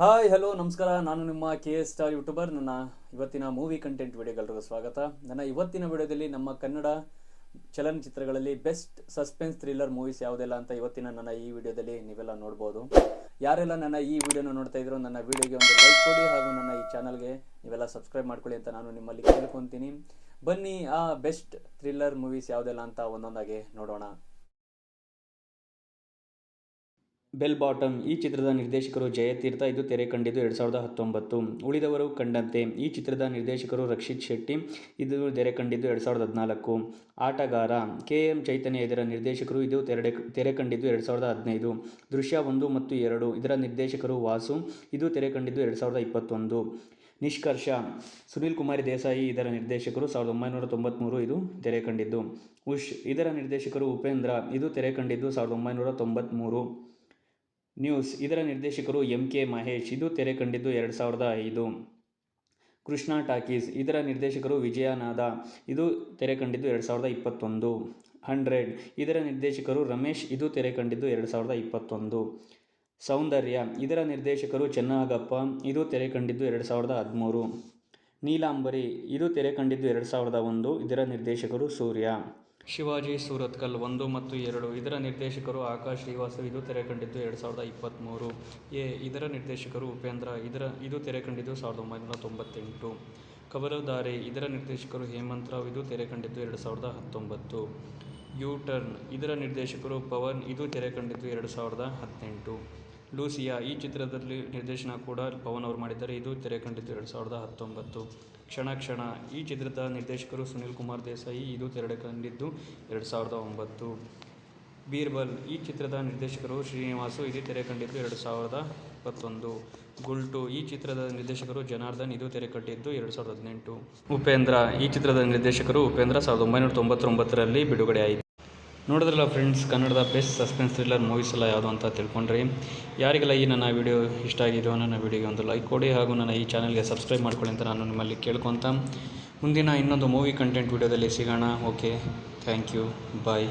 Hi hello ನಮಸ್ಕಾರ. ನಾನು ನಿಮ್ಮ ಕೆ ಎಸ್ ಸ್ಟಾರ್ ಯೂಟ್ಯೂಬರ್ ನನ್ನ ಇವತ್ತಿನ ಮೂವಿ ಕಂಟೆಂಟ್ ವಿಡಿಯೋಗೆಲ್ಲರಿಗೂ ಸ್ವಾಗತ. ನನ್ನ ಇವತ್ತಿನ ವಿಡಿಯೋದಲ್ಲಿ ನಮ್ಮ ಕನ್ನಡ ಚಲನಚಿತ್ರಗಳಲ್ಲಿ ಬೆಸ್ಟ್ ಸಸ್ಪೆನ್ಸ್ ಥ್ರಿಲ್ಲರ್ ಮೂವೀಸ್ ಯಾವುದೆಲ್ಲ ಅಂತ ಇವತ್ತಿನ ನನ್ನ ಈ ವಿಡಿಯೋದಲ್ಲಿ ನೀವೆಲ್ಲ ನೋಡ್ಬೋದು. ಯಾರೆಲ್ಲ ನನ್ನ ಈ ವಿಡಿಯೋನ ನೋಡ್ತಾ ಇದ್ರು ನನ್ನ ವಿಡಿಯೋಗೆ ಒಂದು ಲೈಕ್ ಕೊಡಿ ಹಾಗೂ ನನ್ನ ಈ ಚಾನಲ್ಗೆ ನೀವೆಲ್ಲ ಸಬ್ಸ್ಕ್ರೈಬ್ ಮಾಡ್ಕೊಳ್ಳಿ ಅಂತ ನಾನು ನಿಮ್ಮಲ್ಲಿ ಕೇಳ್ಕೊತೀನಿ. ಬನ್ನಿ, ಆ ಬೆಸ್ಟ್ ಥ್ರಿಲ್ಲರ್ ಮೂವೀಸ್ ಯಾವುದೆಲ್ಲ ಅಂತ ಒಂದೊಂದಾಗಿ ನೋಡೋಣ. Bell bottom. ಈ ಚಿತ್ರದ ನಿರ್ದೇಶಕರು ಜಯತೀರ್ಥ ಇದು ತೆರೆ ಕಂಡಿದ್ದು ಎರಡು ಸಾವಿರದ ಹತ್ತೊಂಬತ್ತು. ಉಳಿದವರು ಕಂಡಂತೆ, ಈ ಚಿತ್ರದ ನಿರ್ದೇಶಕರು ರಕ್ಷಿತ್ ಶೆಟ್ಟಿ ಇದು ತೆರೆ ಕಂಡಿದ್ದು ಎರಡು ಸಾವಿರದ ಹದಿನಾಲ್ಕು. ಆಟಗಾರ ಕೆ. ಎಂ. ಚೈತನ್ಯ ಇದರ ನಿರ್ದೇಶಕರು ಇದು ತೆರೆ ತೆರೆ ಕಂಡಿದ್ದು ಎರಡು ಸಾವಿರದ ಹದಿನೈದು. ದೃಶ್ಯ ಒಂದು ಮತ್ತು ಎರಡು. ಇದರ ನಿರ್ದೇಶಕರು ವಾಸು, ಇದು ತೆರೆ ಕಂಡಿದ್ದು ಎರಡು ಸಾವಿರದ ಇಪ್ಪತ್ತೊಂದು. ನಿಷ್ಕರ್ಷ, ಸುನೀಲ್ ಕುಮಾರಿ ದೇಸಾಯಿ ಇದರ ನಿರ್ದೇಶಕರು ಸಾವಿರದ ಒಂಬೈನೂರ ತೊಂಬತ್ತ್ಮೂರು ಇದು ತೆರೆ ಕಂಡಿದ್ದು. ಉಷ್, ಇದರ ನಿರ್ದೇಶಕರು ಉಪೇಂದ್ರ, ಇದು ತೆರೆ ಕಂಡಿದ್ದು ಸಾವಿರದ ಒಂಬೈನೂರ ತೊಂಬತ್ತ್ಮೂರು ನ್ಯೂಸ್. ಇದರ ನಿರ್ದೇಶಕರು ಎಂ ಕೆ ಮಹೇಶ್. ಇದು ತೆರೆ ಕಂಡಿದ್ದು ಎರಡು ಸಾವಿರದ ಐದು. ಕೃಷ್ಣ ಟಾಕೀಸ್. ಇದರ ನಿರ್ದೇಶಕರು ವಿಜಯನಾದ. ಇದು ತೆರೆ ಕಂಡಿದ್ದು ಎರಡು ಸಾವಿರದ ಇಪ್ಪತ್ತೊಂದು. ಹಂಡ್ರೆಡ್. ಇದರ ನಿರ್ದೇಶಕರು ರಮೇಶ್. ಇದು ತೆರೆ ಕಂಡಿದ್ದು ಎರಡು ಸಾವಿರದ ಇಪ್ಪತ್ತೊಂದು. ಸೌಂದರ್ಯ. ಇದರ ನಿರ್ದೇಶಕರು ಚೆನ್ನಾಗಪ್ಪ. ಇದು ತೆರೆ ಕಂಡಿದ್ದು ಎರಡು ಸಾವಿರದ ಹದಿಮೂರು. ನೀಲಾಂಬರಿ. ಇದು ತೆರೆ ಕಂಡಿದ್ದು ಎರಡು ಸಾವಿರದ ಒಂದು. ಇದರ ನಿರ್ದೇಶಕರು ಸೂರ್ಯ. ಶಿವಾಜಿ ಸೂರತ್ಕಲ್ ಒಂದು ಮತ್ತು ಎರಡು. ಇದರ ನಿರ್ದೇಶಕರು ಆಕಾಶ್ ಶ್ರೀವಾಸ್ತವ್ ಇದು ತೆರೆ ಕಂಡಿದ್ದು ಎರಡು ಸಾವಿರದ ಇಪ್ಪತ್ತ್ಮೂರು ಎ, ಇದರ ನಿರ್ದೇಶಕರು ಉಪೇಂದ್ರ, ಇದರ, ಇದು ತೆರೆ ಕಂಡಿದ್ದು ಸಾವಿರದ ಒಂಬೈನೂರ ತೊಂಬತ್ತೆಂಟು. ಕವಲುದಾರೆ ಇದರ ನಿರ್ದೇಶಕರು ಹೇಮಂತ್ ರಾವ್, ಇದು ತೆರೆ ಕಂಡಿದ್ದು ಎರಡು ಸಾವಿರದ ಹತ್ತೊಂಬತ್ತು. ಯು ಟರ್ನ್, ಇದರ ನಿರ್ದೇಶಕರು ಪವನ್, ಇದು ತೆರೆ ಕಂಡಿದ್ದು ಎರಡು ಸಾವಿರದ ಹದಿನೆಂಟು. ಲೂಸಿಯಾ ಈ ಚಿತ್ರದಲ್ಲಿ ನಿರ್ದೇಶನ ಕೂಡ ಪವನ್ ಅವರು ಮಾಡಿದ್ದಾರೆ. ಇದು ತೆರೆ ಕಂಡಿದ್ದು ಎರಡು ಸಾವಿರದ ಹತ್ತೊಂಬತ್ತು. ಕ್ಷಣ ಕ್ಷಣ ಈ ಚಿತ್ರದ ನಿರ್ದೇಶಕರು ಸುನಿಲ್ ಕುಮಾರ್ ದೇಸಾಯಿ, ಇದು ತೆರೆ ಕಂಡಿದ್ದು ಎರಡು ಸಾವಿರದ ಒಂಬತ್ತು. ಬೀರ್ಬಲ್ ಈ ಚಿತ್ರದ ನಿರ್ದೇಶಕರು ಶ್ರೀನಿವಾಸು, ಇದು ತೆರೆ ಕಂಡಿದ್ದು ಎರಡು ಸಾವಿರದ ಇಪ್ಪತ್ತೊಂದು. ಗುಲ್ಟು ಈ ಚಿತ್ರದ ನಿರ್ದೇಶಕರು ಜನಾರ್ದನ್, ಇದು ತೆರೆ ಕಟ್ಟಿದ್ದು ಎರಡು ಸಾವಿರದ ಹದಿನೆಂಟು. ಉಪೇಂದ್ರ ಈ ಚಿತ್ರದ ನಿರ್ದೇಶಕರು ಉಪೇಂದ್ರ ಸಾವಿರದ ಒಂಬೈನೂರ ತೊಂಬತ್ತೊಂಬತ್ತರಲ್ಲಿ ಬಿಡುಗಡೆ ಆಯಿತು ನೋಡಿದ್ರಲ್ಲ ಫ್ರೆಂಡ್ಸ್ ಕನ್ನಡದ ಬೆಸ್ಟ್ ಸಸ್ಪೆನ್ಸ್ ಥ್ರಿಲ್ಲರ್ ಮೂವೀಸ್ ಎಲ್ಲ ಯಾವುದು ಅಂತ ತಿಳ್ಕೊಂಡ್ರಿ. ಯಾರಿಗೆಲ್ಲ ಈ ನನ್ನ ವಿಡಿಯೋ ಇಷ್ಟ ಆಗಿದೆಯೋ ನನ್ನ ವಿಡಿಯೋಗೆ ಒಂದು ಲೈಕ್ ಕೊಡಿ ಹಾಗೂ ನನ್ನ ಈ ಚಾನಲ್ಗೆ ಸಬ್ಸ್ಕ್ರೈಬ್ ಮಾಡ್ಕೊಳ್ಳಿ ಅಂತ ನಾನು ನಿಮ್ಮಲ್ಲಿ ಕೇಳ್ಕೊತ ಮುಂದಿನ ಇನ್ನೊಂದು ಮೂವಿ ಕಂಟೆಂಟ್ ವಿಡಿಯೋದಲ್ಲಿ ಸಿಗೋಣ. Okay thank you bye